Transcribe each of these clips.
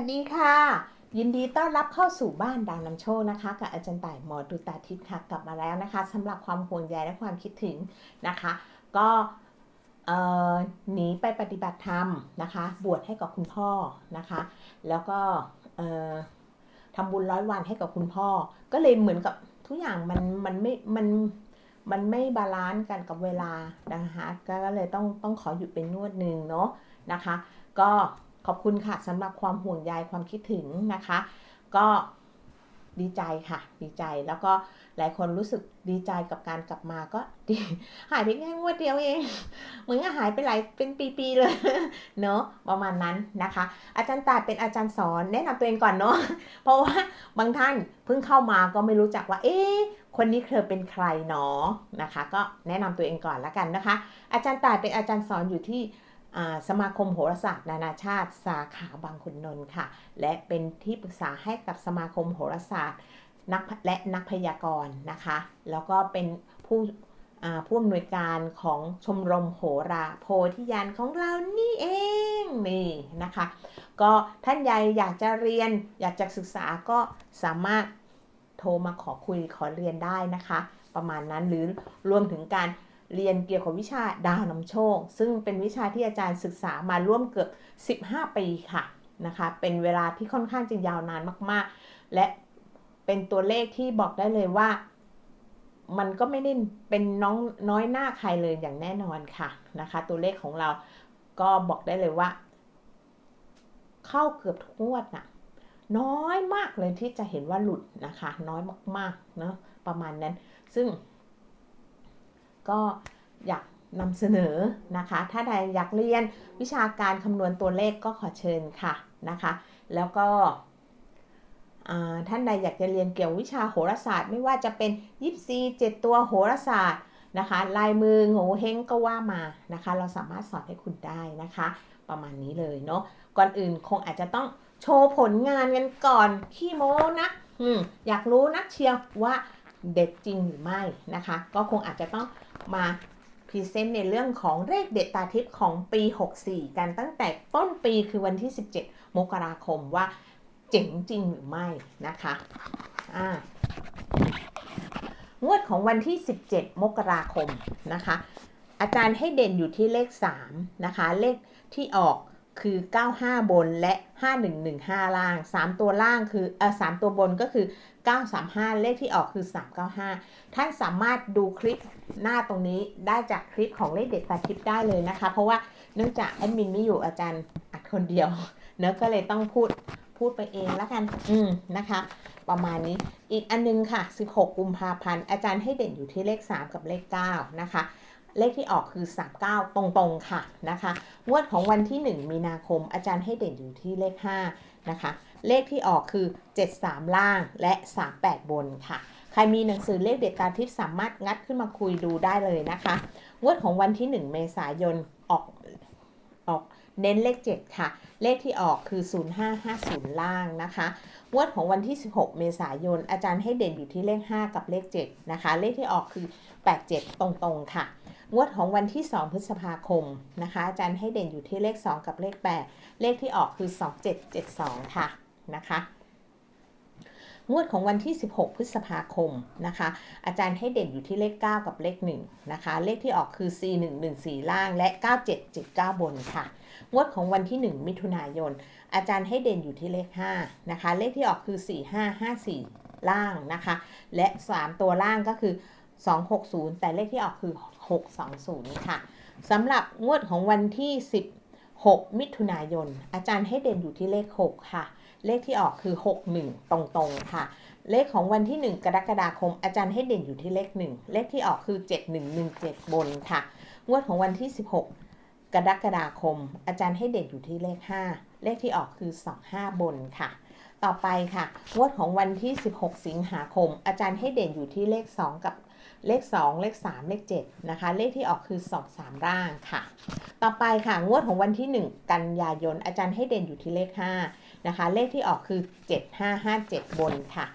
สวัสดีค่ะ ยินดีต้อนรับเข้าสู่บ้านดาวนำโชคนะคะ กับอาจารย์ต่ายหมอดูตาทิพย์ค่ะกลับมาแล้วนะคะสำหรับความห่วงใยและความคิดถึงนะคะ ก็เออหนีไปปฏิบัติธรรมนะคะ บวชให้กับคุณพ่อนะคะ แล้วก็เออทำบุญร้อยวันให้กับคุณพ่อ ก็เลยเหมือนกับทุกอย่างมันมันไม่มันมันไม่บาลานซ์กันกับเวลานะคะก็เลยต้องต้องขอหยุดเป็นนวดหนึ่งเนาะนะคะ ก็ ขอบคุณค่ะสำหรับความห่วงใยความคิดถึงนะคะ ก็ดีใจค่ะ ดีใจแล้วก็หลายคนรู้สึกดีใจกับการกลับมาก็ดีหายไปแค่งวดเดียวเองเหมือนหายไปหลายเป็นปีๆเลยเนาะประมาณนั้นนะคะ อาจารย์ตาเป็นอาจารย์สอนแนะนำตัวเองก่อนเนาะเพราะว่าบางท่านเพิ่งเข้ามาก็ไม่รู้จักว่า เอ๊ะคนนี้เธอเป็นใครเนาะนะคะ ก็แนะนำตัวเองก่อนละกันนะคะ อาจารย์ตาเป็นอาจารย์สอนอยู่ที่ สมาคมโหราศาสตร์นานาชาติ สาขาบางขุนนนท์ค่ะ และเป็นที่ปรึกษาให้กับสมาคมโหราศาสตร์นักและนักพยากรณ์นะคะ แล้วก็เป็นผู้ผู้อำนวยการของชมรมโหราโพธิญาณของเรานี่เองนี่นะคะ ก็ท่านใดอยากจะเรียนอยากจะศึกษาก็สามารถโทรมาขอคุยขอเรียนได้นะคะ ประมาณนั้นหรือรวมถึงการ เรียนเกี่ยวกับวิชาดาวนำโชค ซึ่งเป็นวิชาที่อาจารย์ศึกษามาร่วมเกือบ 15 ปีค่ะนะคะ เป็นเวลาที่ค่อนข้างจะยาวนานมากๆ และเป็นตัวเลขที่บอกได้เลยว่า มันก็ไม่ได้เป็นน้องน้อยหน้าใครเลยอย่างแน่นอนค่ะนะคะ ตัวเลขของเราก็บอกได้เลยว่า เข้าเกือบทุกงวดน่ะน้อยมากเลยที่จะเห็นว่าหลุดนะคะ น้อยมากๆเนาะประมาณนั้น ซึ่ง ก็อยากนำเสนอนะคะ ถ้าใดอยากเรียนวิชาการคำนวณตัวเลขก็ขอเชิญค่ะนะคะ แล้วก็ท่านใดอยากจะเรียนเกี่ยววิชาโหราศาสตร์ ไม่ว่าจะเป็นยิปซีเจ็ดตัวโหราศาสตร์นะคะ ลายมือโงเฮงก็ว่ามานะคะ เราสามารถสอนให้คุณได้นะคะ ประมาณนี้เลยเนาะก่อนอื่นคงอาจจะต้องโชว์ผลงานกันก่อนขี้โม้นะอืมอยากรู้นักเชียวว่า เด็ดจริงหรือไม่นะคะ ก็คงอาจจะต้องมาพรีเซนต์ในเรื่องของเลขเด็ดตาทิพย์ของปี 64 กันตั้งแต่ต้นปีคือวันที่ 17 มกราคมว่าเจ๋งจริงหรือไม่นะคะอ่างวดของวันที่ 17 มกราคมนะคะ อาจารย์ให้เด่นอยู่ที่เลข 3 นะคะ เลขที่ออก คือ 95 บนและ 5115 ล่าง 3 ตัวล่างคือเออ3ตัวบนก็คือ 935 เลขที่ออกคือ 395 ท่านสามารถดูคลิปหน้าตรงนี้ได้จากคลิปของเลขเด็ดตาทิพย์ได้เลยนะคะ เพราะว่าเนื่องจากแอดมินไม่อยู่อาจารย์อัดคนเดียวเนอะก็เลยต้องพูดพูดไปเองแล้วกัน อืม นะคะ ประมาณนี้ อีกอันนึงค่ะ 16 กุมภาพันธ์ อาจารย์ให้เด่นอยู่ที่เลข 3 กับเลข 9 นะคะ เลขที่ออกคือ 39 ตรงๆค่ะนะคะงวดของวันที่ 1 มีนาคม อาจารย์ให้เด่นอยู่ที่เลข 5 นะคะ เลขที่ออกคือ 73 ล่างและ 38 บนค่ะ ใครมีหนังสือเลขเด็ดตาทิพย์สามารถงัดขึ้นมาคุยดูได้เลยนะคะงวดของวันที่ 1 เมษายนออกออกเน้นเลข 7 ค่ะ เลขที่ออกคือ 0550 ล่างนะคะงวดของวันที่ 16 เมษายน อาจารย์ให้เด่นอยู่ที่เลข 5 กับเลข 7 นะคะ เลขที่ออกคือ 87 ตรงๆ ค่ะ งวดของวันที่ 2 พฤษภาคมนะคะ อาจารย์ให้เด่นอยู่ที่เลข 2 กับเลข 8 เลขที่ออกคือ 2772 ค่ะนะคะงวดของวันที่ 16 พฤษภาคมนะคะ อาจารย์ให้เด่นอยู่ที่เลข 9 กับเลข1นะคะ เลขที่ออกคือ 4114 ล่างและ 9779 บนค่ะ งวดของวันที่ 1 มิถุนายน อาจารย์ให้เด่นอยู่ที่เลข 5 นะคะ เลขที่ออกคือ 4554 ล่างนะคะ และ 3 ตัวล่างก็คือ 260 แต่เลขที่ออกคือ 620 ค่ะสำหรับงวดของวันที่ 16 มิถุนายน อาจารย์ให้เด่นอยู่ที่เลข 6 ค่ะ เลขที่ออกคือ 61 ตรงๆ ค่ะ เลขของวันที่ 1 กรกฎาคม อาจารย์ให้เด่นอยู่ที่เลข 1 เลขที่ออกคือ 7117 บนค่ะ งวดของวันที่ 16กรกฎาคม อาจารย์ให้เด่นอยู่ที่เลข 5 เลขที่ออกคือ 25 บนค่ะ ต่อไปค่ะงวดของวันที่ 16 สิงหาคม อาจารย์ให้เด่นอยู่ที่เลข 2 กับ เลข 2 เลข 3 เลข 7 นะคะ เลขที่ออกคือ 2 3 ร่างค่ะ ต่อไปค่ะ งวดของวันที่ 1 กันยายน อาจารย์ให้เด่นอยู่ที่เลข 5 นะคะ เลขที่ออกคือ 7557 บนค่ะ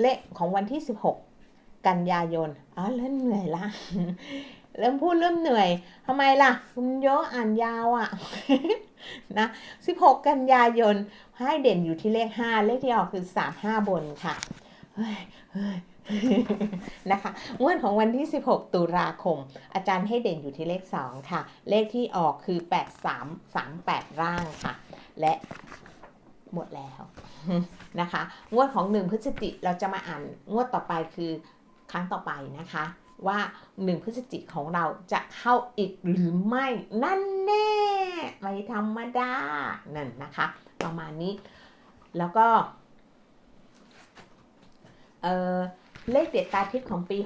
เลขของวันที่ 16 กันยายนอ๋อเริ่มเหนื่อยละเริ่มพูดเริ่มเหนื่อยทำไมล่ะคุณเยอะอ่านยาวอะ่ะนะ 16 กันยายนให้เด่นอยู่ที่เลข 5 เลขที่ออกคือ 3 5 บนค่ะ เฮ้ยเฮ้ย นะคะงวดของวันที่ 16 ตุลาคม อาจารย์ให้เด่นอยู่ที่เลข 2 ค่ะ เลขที่ออกคือ 8 3 3 8 ร่างค่ะ และหมดแล้วนะคะ งวดของ 1 พฤศจิกเราจะมาอ่านงวดต่อไปคือครั้งต่อไปนะคะ ว่า 1 พฤศจิกของเราจะเข้าอีกหรือไม่นั่นแน่ไม่ธรรมดานั่นนะคะ ประมาณนี้แล้วก็เออ เลขเด็ดตาทิพย์ของปี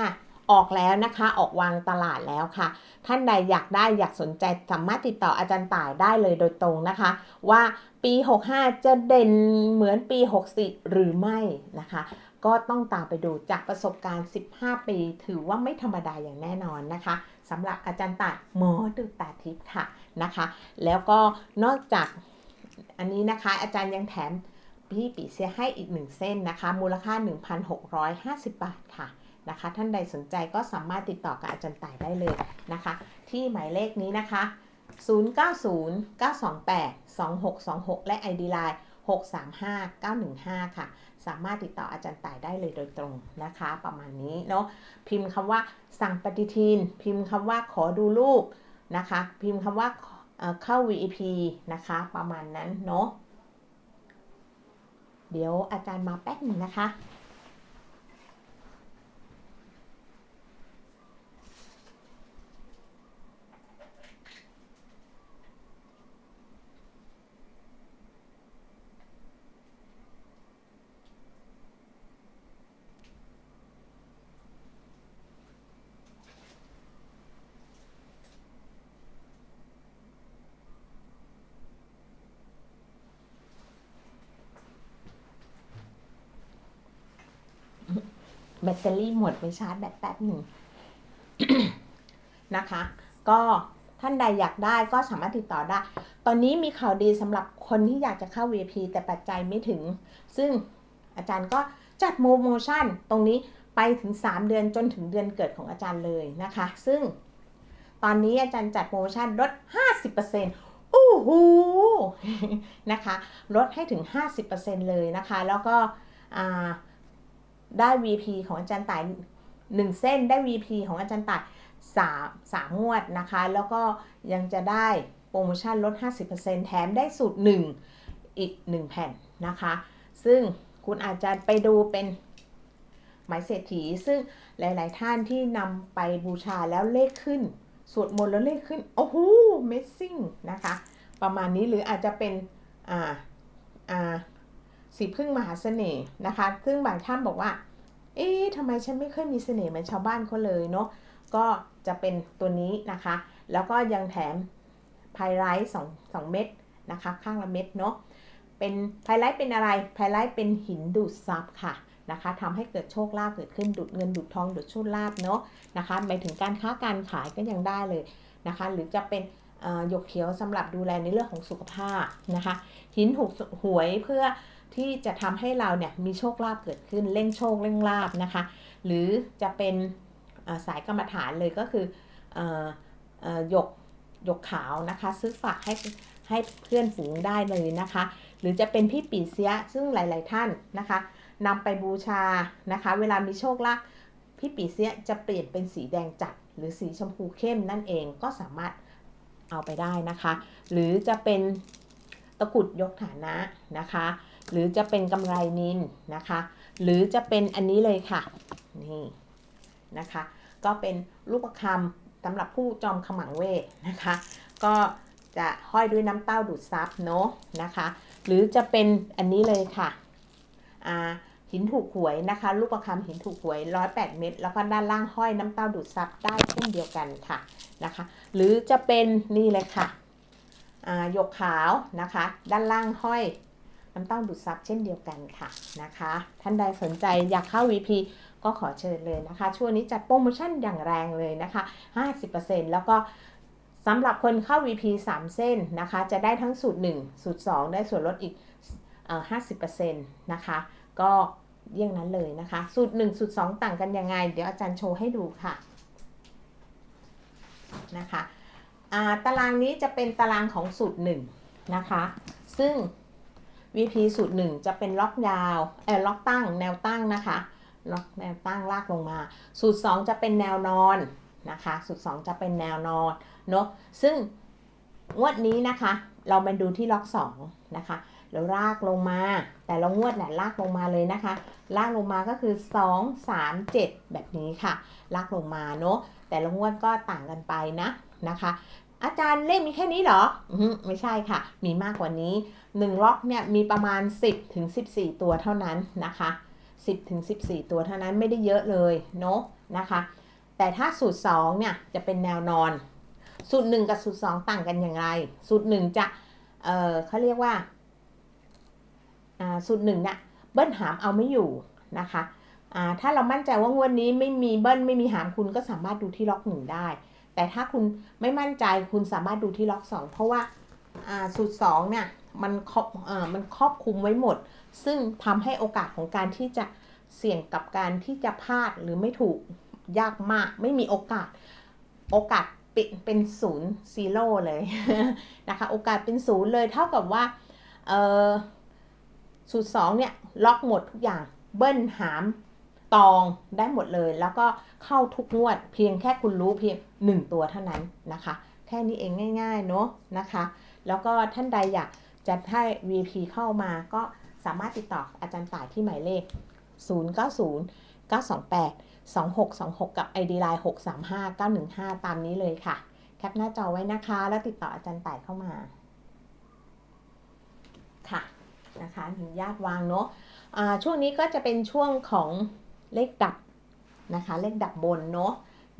65 ออกแล้วนะคะ ออกวางตลาดแล้วค่ะ ท่านใดอยากได้อยากสนใจสามารถติดต่ออาจารย์ต่ายได้เลยโดยตรงนะคะ ว่าปี 65 จะเด่นเหมือนปี 64 หรือไม่นะคะ ก็ต้องตามไปดูจากประสบการณ์ 15 ปี ถือว่าไม่ธรรมดาอย่างแน่นอนนะคะสำหรับอาจารย์ต่ายหมอดูตาทิพย์ค่ะนะคะ แล้วก็นอกจากอันนี้นะคะอาจารย์ยังแถม พี่ปีเสียให้อีกหนึ่งเส้นนะคะ มูลค่า 1,650 บาทค่ะนะคะ ท่านใดสนใจก็สามารถติดต่อกับอาจารย์ต่ายได้เลยนะคะ ที่หมายเลขนี้นะคะ 0909282626 และ ID Line 635915 ค่ะ สามารถติดต่ออาจารย์ต่ายได้เลยโดยตรงนะคะ ประมาณนี้เนาะ พิมพ์คำว่าสั่งปฏิทิน พิมพ์คำว่าขอดูรูปนะคะ พิมพ์คำว่าเข้า VIP นะคะ ประมาณนั้นเนาะ เดี๋ยวอาจารย์มาแป๊บหนึ่งนะคะ แบตเตอรี่หมดไปชาร์จแบตแป๊บหนึ่งนะคะ ก็ท่านใดอยากได้ก็สามารถติดต่อได้ ตอนนี้มีข่าวดีสำหรับคนที่อยากจะเข้า VIP แต่ปัจจัยไม่ถึง ซึ่งอาจารย์ก็จัดโปรโมชั่นตรงนี้ไปถึง 3 เดือนจนถึงเดือนเกิดของอาจารย์เลยนะคะ ซึ่งตอนนี้อาจารย์จัดโปรโมชั่นลด 50%โอ้โหนะคะ ลดให้ถึง 50%เลยนะคะ แล้วก็อ่า ได้ VP ของอาจารย์ต่าย1 เส้นได้ VP ของอาจารย์ต่าย3 3งวดนะคะ แล้วก็ยังจะได้โปรโมชั่นลด 50%แถมได้สูตร 1 อีก 1 แผ่นนะคะ ซึ่งคุณอาจจะไปดูเป็นหมายเศรษฐี ซึ่งหลาย ๆ ท่านที่นำไปบูชาแล้วเลขขึ้น สวดมนต์แล้วเลขขึ้น โอ้โหเมสซิ่งนะคะ ประมาณนี้หรืออาจจะเป็นอ่าอ่า สีพึ่งมหาเสน่ห์นะคะ ซึ่งบางท่านบอกว่า เอ๊ะทำไมฉันไม่เคยมีเสน่ห์เหมือนชาวบ้านเขาเลยเนาะ ก็จะเป็นตัวนี้นะคะ แล้วก็ยังแถมไพไลท์สองสองเม็ดนะคะ ข้างละเม็ดเนาะ เป็นไพไลท์เป็นอะไร ไพไลท์เป็นหินดูดซับค่ะนะคะทำให้เกิดโชคลาภเกิดขึ้นดูดเงินดูดทองดูดโชคลาภเนาะนะคะหมายถึงการค้าการขายก็ยังได้เลยนะคะ หรือจะเป็นหยกเขียวสำหรับดูแลในเรื่องของสุขภาพนะคะ หินหูหวยเพื่อ ที่จะทำให้เราเนี่ยมีโชคลาภเกิดขึ้นเร่งโชคเร่งลาภนะคะ หรือจะเป็นสายกรรมฐานเลยก็คือหยกหยกขาวนะคะ ซื้อฝากให้ให้เพื่อนฝูงได้เลยนะคะ หรือจะเป็นพี่ปีเสียซึ่งหลาย ๆ ท่านนะคะนำไปบูชานะคะ เวลามีโชคลาภพี่ปีเสียจะเปลี่ยนเป็นสีแดงจัด หรือสีชมพูเข้มนั่นเองก็สามารถเอาไปได้นะคะ หรือจะเป็นตะกุดยกฐานะนะคะ หรือจะเป็นกำไรนินนะคะ หรือจะเป็นอันนี้เลยค่ะ นี่นะคะ ก็เป็นรูปคำสำหรับผู้จอมขมังเวทนะคะ ก็จะห้อยด้วยน้ำเต้าดูดซับเนาะนะคะ หรือจะเป็นอันนี้เลยค่ะอ่าหินถูกหวยนะคะ รูปคำหินถูกหวย 108 เม็ดแล้วก็ด้านล่างห้อยน้ำเต้าดูดซับได้เช่นเดียวกันค่ะนะคะ หรือจะเป็นนี่เลยค่ะหยกขาวนะคะ ด้านล่างห้อย น้ำเต้าดูดซับเช่นเดียวกันค่ะนะคะ ท่านใดสนใจอยากเข้า VP ก็ขอเชิญเลยนะคะ ช่วงนี้จัดโปรโมชั่นอย่างแรงเลยนะคะ 50%แล้วก็สำหรับคนเข้า VP 3 เส้นนะคะ จะได้ทั้งสูตร 1 สูตร 2 ได้ส่วนลดอีก50%นะคะ ก็เยี่ยงนั้นเลยนะคะ สูตร 1 สูตร 2 ต่างกันยังไง เดี๋ยวอาจารย์โชว์ให้ดูค่ะนะคะตารางนี้จะเป็นตารางของสูตรหนึ่งนะคะ ซึ่ง VP สูตรหนึ่งจะเป็นล็อกยาวเออล็อกตั้งแนวตั้งนะคะล็อกแนวตั้งลากลงมา สูตร 2 จะเป็นแนวนอนนะคะ สูตร 2 จะเป็นแนวนอนเนาะซึ่งงวดนี้นะคะ เรามาดูที่ล็อก2นะคะแล้วลากลงมา แต่ละงวดเนี่ยลากลงมาเลยนะคะ ลากลงมาก็คือ 2 3 7 แบบนี้ค่ะ ลากลงมาเนาะแต่ละงวดก็ต่างกันไปนะนะคะ อาจารย์เลขมีแค่นี้เหรอไม่ใช่ค่ะ มีมากกว่านี้1ล็อกเนี่ยมีประมาณ 10ถึง14 ตัวเท่านั้นนะคะ 10ถึง14 ตัวเท่านั้นไม่ได้เยอะเลยเนาะนะคะ แต่ถ้าสูตร2เนี่ยจะเป็นแนวนอน สูตร 1 กับสูตร 2 ต่างกันอย่างไร สูตร 1 จะเออเขาเรียกว่าอ่าสูตร1เนี่ยเบิ้ลหามเอาไม่อยู่นะคะอ่าถ้าเรามั่นใจว่างวดนี้ไม่มีเบิ้ลไม่มีหามคุณก็สามารถดูที่ล็อกหนึ่งได้ แต่ถ้าคุณไม่มั่นใจคุณสามารถดูที่ล็อก 2 เพราะว่าสูตร2เนี่ยมันครอบอมันครอบคลุมไว้หมด ซึ่งทำให้โอกาสของการที่จะเสี่ยงกับการที่จะพลาดหรือไม่ถูกยากมาก ไม่มีโอกาสโอกาสเป็นเป็นศูนย์ซีโร่เลยนะคะโอกาสเป็นศูนย์เลยเท่ากับว่าสูตร2เนี่ยล็อกหมดทุกอย่างเบิ้ลหาม ตองได้หมดเลย แล้วก็เข้าทุกงวด เพียงแค่คุณรู้เพียง 1 ตัวเท่านั้นนะคะ แค่นี้เองง่ายๆเนาะนะคะ แล้วก็ท่านใดอยากจะให้ VP เข้ามาก็สามารถติดต่ออาจารย์ต่ายที่หมายเลข 090 928 2626 กับ ID Line 635 915 ตามนี้เลยค่ะ แคปหน้าจอไว้นะคะ แล้วติดต่ออาจารย์ต่ายเข้ามา ค่ะนะคะถึงญาติวางเนาะะช่วงนี้ก็จะเป็นช่วงของ เลขดับนะคะ เลขดับบนเนาะ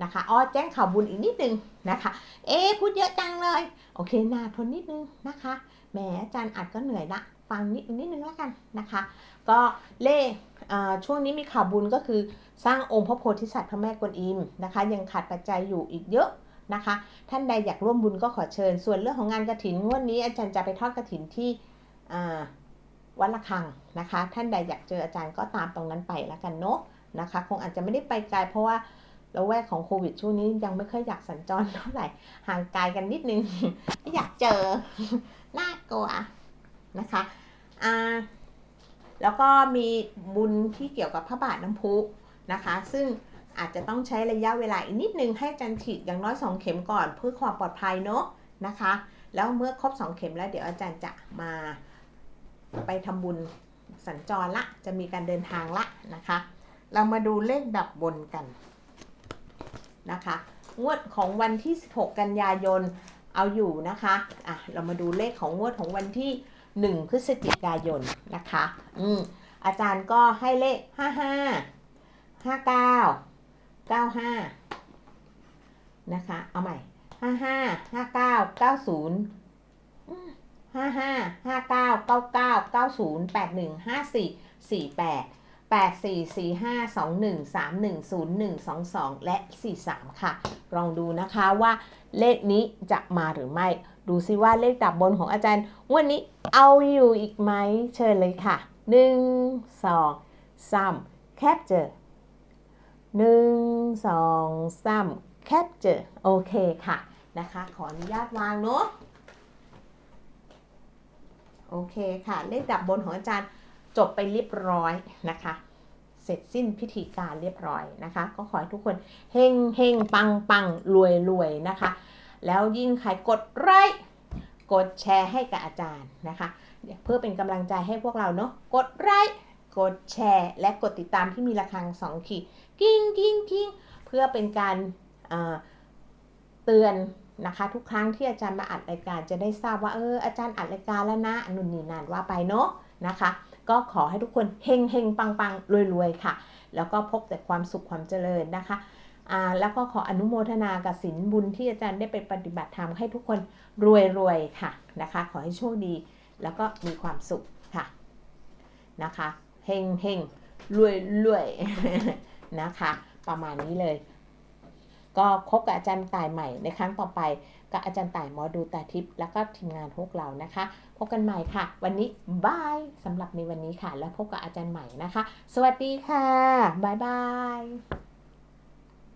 นะคะอ้อแจ้งข่าวบุญอีกนิดนึงนะคะ เอ๊พูดเยอะจังเลย โอเคนาทนนิดนึงนะคะแหมอาจารย์อัดก็เหนื่อยละฟังนิดนิดนึงแล้วกันนะคะ ก็เลขช่วงนี้มีข่าวบุญก็คือสร้างองค์พระโพธิสัตว์พระแม่กวนอิมนะคะ ยังขาดปัจจัยอยู่อีกเยอะนะคะ ท่านใดอยากร่วมบุญก็ขอเชิญ ส่วนเรื่องของงานกระถินงวดนี้อาจารย์จะไปทอดกระถินที่วัดละคังนะคะ ท่านใดอยากเจออาจารย์ก็ตามตรงนั้นไปแล้วกันเนาะ นะคะ คงอาจจะไม่ได้ไปไกลเพราะว่าเราแวกของโควิดช่วงนี้ยังไม่ค่อยอยากสัญจรเท่าไหร่ ห่างไกลกันนิดนึง ไม่อยากเจอ น่ากลัวนะคะอ่าแล้วก็มีบุญที่เกี่ยวกับพระบาทน้ำพุนะคะ ซึ่งอาจจะต้องใช้ระยะเวลาอีกนิดนึงให้จันฉีดอย่างน้อย 2 เข็มก่อนเพื่อความปลอดภัยเนาะนะคะ แล้วเมื่อครบ 2 เข็มแล้วเดี๋ยวอาจารย์จะมาไปทำบุญสัญจรละ จะมีการเดินทางละนะคะ เรามาดูเลขดับบนกันนะคะ งวดของวันที่ 16 กันยายนเอาอยู่นะคะอะเรามาดูเลขของงวดของวันที่ 1 พฤศจิกายนนะคะอืมอาจารย์ก็ให้เลข 55 59 95 นะคะ เอาใหม่ 55 59 90 55 59 99 90 81 54 48 84 45 21 31 01 22 และ 43 ค่ะ ลองดูนะคะว่าเลขนี้จะมาหรือไม่ ดูซิว่าเลขดับบนของอาจารย์วันนี้เอาอยู่อีกไหมเชิญเลยค่ะ 1 2 3 แคปเจอ1 2 3 แคปเจอโอเคค่ะนะคะ ขออนุญาตวางเนาะโอเคค่ะ เลขดับบนของอาจารย์ จบไปเรียบร้อยนะคะ เสร็จสิ้นพิธีการเรียบร้อยนะคะ ก็ขอให้ทุกคนเฮงเฮงปังปังรวยรวยนะคะ แล้วยิ่งใครกดไลค์กดแชร์ให้กับอาจารย์นะคะ เพื่อเป็นกำลังใจให้พวกเราเนาะกดไลค์กดแชร์ และกดติดตามที่มีระฆังสองขีดกิ้งกิ้งกิ้งเพื่อเป็นการเตือนนะคะทุกครั้งที่อาจารย์มาอัดรายการจะได้ทราบว่าเอออาจารย์อัดรายการแล้วนะนุนนี่นานว่าไปเนาะนะคะ ก็ขอให้ทุกคนเฮงเฮงปังปังรวยรวยค่ะ แล้วก็พบแต่ความสุขความเจริญนะคะอ่าแล้วก็ขออนุโมทนากับสินบุญที่อาจารย์ได้ไปปฏิบัติธรรมให้ทุกคนรวยรวยค่ะนะคะ ขอให้โชคดีแล้วก็มีความสุขค่ะนะคะเฮงเฮงรวยรวยนะคะ ประมาณนี้เลย ก็พบกับอาจารย์ตายใหม่ในครั้งต่อไป กับอาจารย์ต่ายหมอดูตาทิพย์แล้วก็ทีมงานพวกเรานะคะ พบกันใหม่ค่ะ วันนี้บายสำหรับในวันนี้ค่ะ แล้วพบกับอาจารย์ใหม่นะคะ สวัสดีค่ะบายบาย